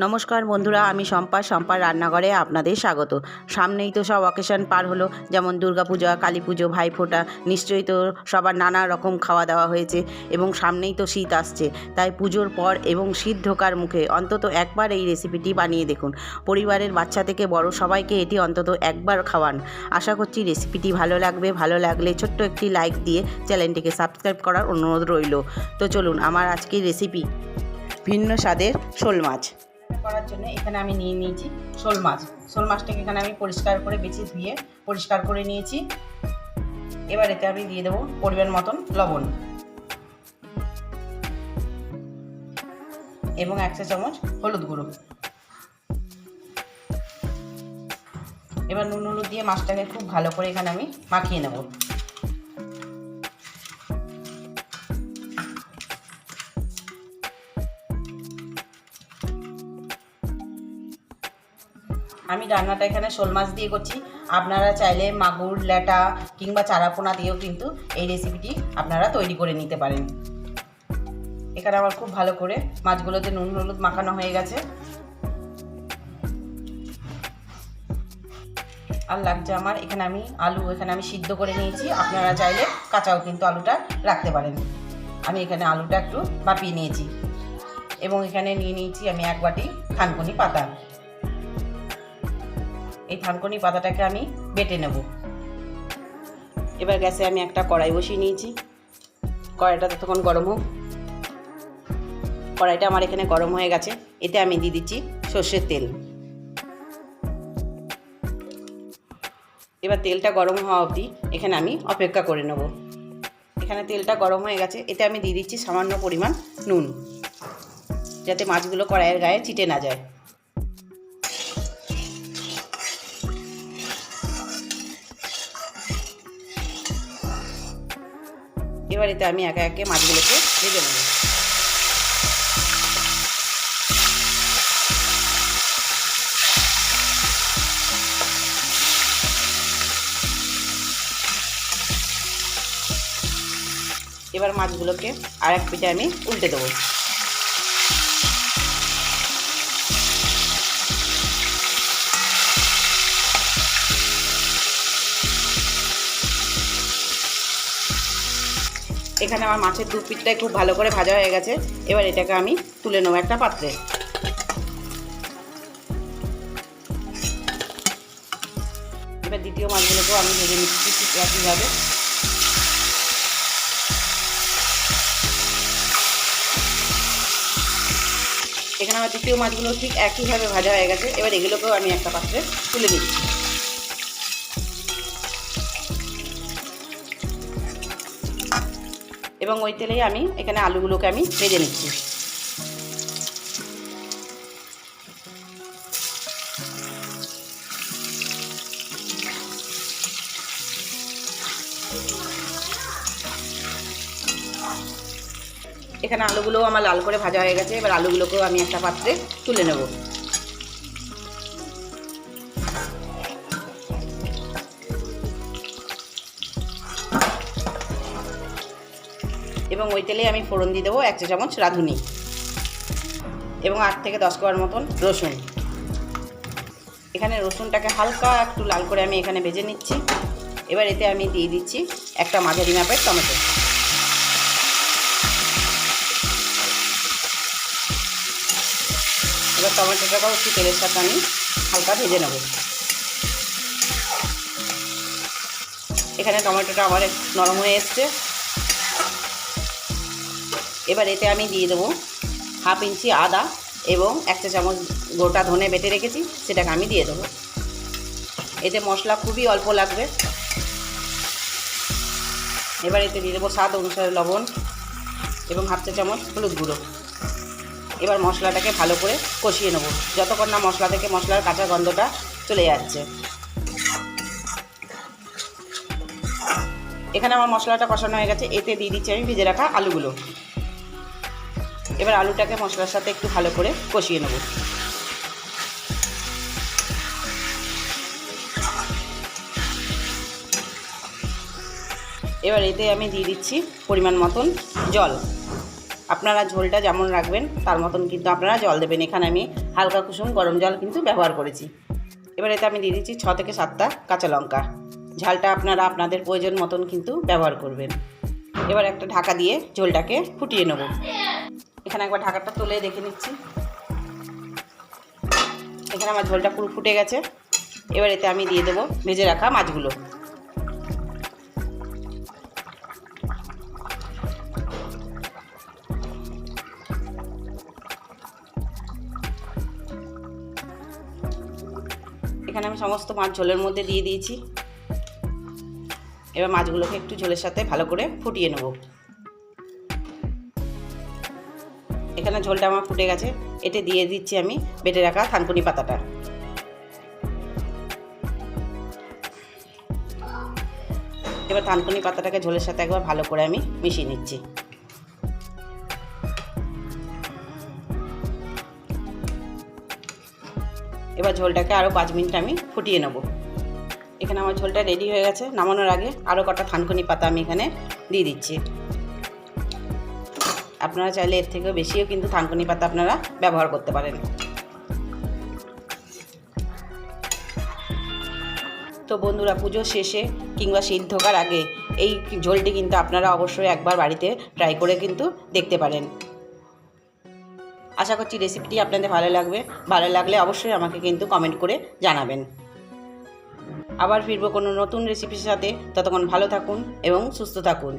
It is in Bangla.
নমস্কার বন্ধুরা, আমি শম্পা, শম্পার রান্নাঘরে আপনাদের স্বাগত। সামনেই তো সব অকেশন পার হলো, যেমন দুর্গাপূজা কালী পুজো ভাইফোঁটা, নিশ্চয়ই তো সবার নানা রকম খাওয়া দাওয়া হয়েছে এবং সামনেই তো শীত আসছে। তাই পুজোর পর এবং শীত ঢোকার মুখে অন্তত একবার এই রেসিপিটি বানিয়ে দেখুন। পরিবারের বাচ্চা থেকে বড় সবাইকে এটি অন্তত একবার খাওয়ান। আশা করছি রেসিপিটি ভালো লাগবে। ভালো লাগলে ছোট্ট একটি লাইক দিয়ে চ্যানেলটিকে সাবস্ক্রাইব করার অনুরোধ রইল। তো চলুন, আমার আজকের রেসিপি ভিন্ন স্বাদের শোল মাছ। করার জন্য এখানে আমি নিয়ে নিয়েছি শোল মাছ। শোল মাছটাকে এখানে আমি পরিষ্কার করে বেছে ধুয়ে পরিষ্কার করে নিয়েছি। এবার এতে আমি দিয়ে দেবো পরিমাণ মতন লবণ। এবং এক চা চামচ হলুদ গুঁড়ো। এবার নুন হলুদ দিয়ে মাছটাকে খুব ভালো করে এখানে আমি মাখিয়ে নেব। আমি রান্নাটা এখানে শোল মাছ দিয়ে করছি। আপনারা চাইলে মাগুর, ল্যাটা কিংবা চারাপোনা দিয়েও কিন্তু এই রেসিপিটি আপনারা তৈরি করে নিতে পারেন। এখানে আমার খুব ভালো করে মাছগুলোতে নুন, হলুদ মাখানো হয়ে গেছে। আর লাগছে আমার, এখানে আমি আলু এখানে আমি সিদ্ধ করে নিয়েছি। আপনারা চাইলে কাঁচাও কিন্তু আলুটা রাখতে পারেন। আমি এখানে আলুটা একটু বাপিয়ে নিয়েছি। এবং এখানে নিয়ে নিয়েছি আমি এক বাটি থানকুনি পাতা। এই থানকুনি পাতাটাকে আমি বেটে নেব। এবার গ্যাসে আমি একটা কড়াই বসিয়ে নিয়েছি। কড়াইটা ততক্ষণ গরম হোক। কড়াইটা আমার এখানে গরম হয়ে গেছে। এতে আমি দিয়ে দিচ্ছি সর্ষের তেল। এবার তেলটা গরম হওয়া অবধি এখানে আমি অপেক্ষা করে নেব। এখানে তেলটা গরম হয়ে গেছে। এতে আমি দিয়ে দিচ্ছি সামান্য পরিমাণ নুন। যাতে মাছগুলো কড়াইয়ের গায়ে চিটে না যায়। এবার এতে আমি একে একে মাছগুলোকে ভেজে নেব। এবার মাছগুলোকে আর এক পিঠে আমি উল্টে দেবো। এখানে আমার মাছের দু খুব ভালো করে ভাজা হয়ে গেছে। এবার এটাকে আমি তুলে নেব একটা পাত্রে। এবার দ্বিতীয় মাছগুলোকেও আমি ভেজে নিচ্ছি একইভাবে। এখানে আমার দ্বিতীয় মাছগুলো ঠিক একইভাবে ভাজা হয়ে গেছে। এবার এগুলোকেও আমি একটা পাত্রে তুলে নিচ্ছি। এবং ওই তেলেই আমি এখানে আলুগুলোকে আমি ভেজে নিচ্ছি। এখানে আলুগুলোও আমার লাল করে ভাজা হয়ে গেছে, এবার আলুগুলোকেও আমি একটা পাত্রে তুলে নেব। এবং ওই তেলে আমি ফোড়ন দিয়ে দেবো এক চা চামচ রাঁধুনি। এবং আট থেকে দশ কোয়ার মতন রসুন। এখানে রসুনটাকে হালকা একটু লাল করে আমি এখানে ভেজে নিচ্ছি। এবার এতে আমি দিয়ে দিচ্ছি একটা মাঝারি মাপের টমেটো। এবার টমেটোটাকেও একটু তেলের সাথে আমি হালকা ভেজে নেব। এখানে টমেটোটা আমার নরম হয়ে এসছে। এবার এতে আমি দিয়ে দেবো হাফ ইঞ্চি আদা এবং এক চা চামচ গোটা ধনে বেটে রেখেছি, সেটাকে আমি দিয়ে দেবো। এতে মশলা খুবই অল্প লাগবে। এবার এতে দিয়ে দেবো স্বাদ অনুসারে লবণ এবং হাফ চা চামচ হলুদ গুঁড়ো। এবার মশলাটাকে ভালো করে কষিয়ে নেব, যতক্ষণ না মশলা থেকে মশলার কাঁচা গন্ধটা চলে যাচ্ছে। এখানে আমার মশলাটা কষানো হয়ে গেছে, এতে দিয়ে দিচ্ছি আমি ভিজে রাখা আলুগুলো। এবার আলুটাকে মশলার সাথে একটু ভালো করে কষিয়ে নেব। এবার এতে আমি দিয়ে দিচ্ছি পরিমাণ মতন জল। আপনারা ঝোলটা যেমন রাখবেন, তার মতন কিন্তু আপনারা জল দেবেন। এখানে আমি হালকা কুসুম গরম জল কিন্তু ব্যবহার করেছি। এবার এতে আমি দিয়ে দিচ্ছি ছ থেকে সাতটা কাঁচা লঙ্কা। ঝালটা আপনারা আপনাদের প্রয়োজন মতন কিন্তু ব্যবহার করবেন। এবার একটা ঢাকা দিয়ে ঝোলটাকে ফুটিয়ে নেব। এখানে একবার ঢাকাটা তুলে দেখে নিচ্ছি। এখানে আমার ঝোলটা পুরো ফুটে গেছে। এবার এতে আমি দিয়ে দেবো ভেজে রাখা মাছগুলো। এখানে আমি সমস্ত মাছ ঝোলের মধ্যে দিয়ে দিয়েছি। এবার মাছগুলোকে একটু ঝোলের সাথে ভালো করে ফুটিয়ে নেব। এখানে ঝোলটা আমার ফুটে গেছে। এতে দিয়ে দিচ্ছি আমি বেটে রাখা থানকুনি পাতাটা। এবার থানকুনি পাতাটাকে ঝোলের সাথে একবার ভালো করে আমি মিশিয়ে নিচ্ছি। এবার ঝোলটাকে আরও পাঁচ মিনিট আমি ফুটিয়ে নেব। এখানে আমার ঝোলটা রেডি হয়ে গেছে। নামানোর আগে আরও কটা থানকুনি পাতা আমি এখানে দিয়ে দিচ্ছি। আপনারা চাইলে এর থেকেও বেশিও কিন্তু থানকুনি পাতা আপনারা ব্যবহার করতে পারেন। তো বন্ধুরা, পুজো শেষে কিংবা শীত ঢোকার আগে এই ঝোলটি কিন্তু আপনারা অবশ্যই একবার বাড়িতে ট্রাই করে কিন্তু দেখতে পারেন। আশা করছি রেসিপিটি আপনাদের ভালো লাগবে। ভালো লাগলে অবশ্যই আমাকে কিন্তু কমেন্ট করে জানাবেন। আবার ফিরবো কোনো নতুন রেসিপির সাথে। ততক্ষণ ভালো থাকুন এবং সুস্থ থাকুন।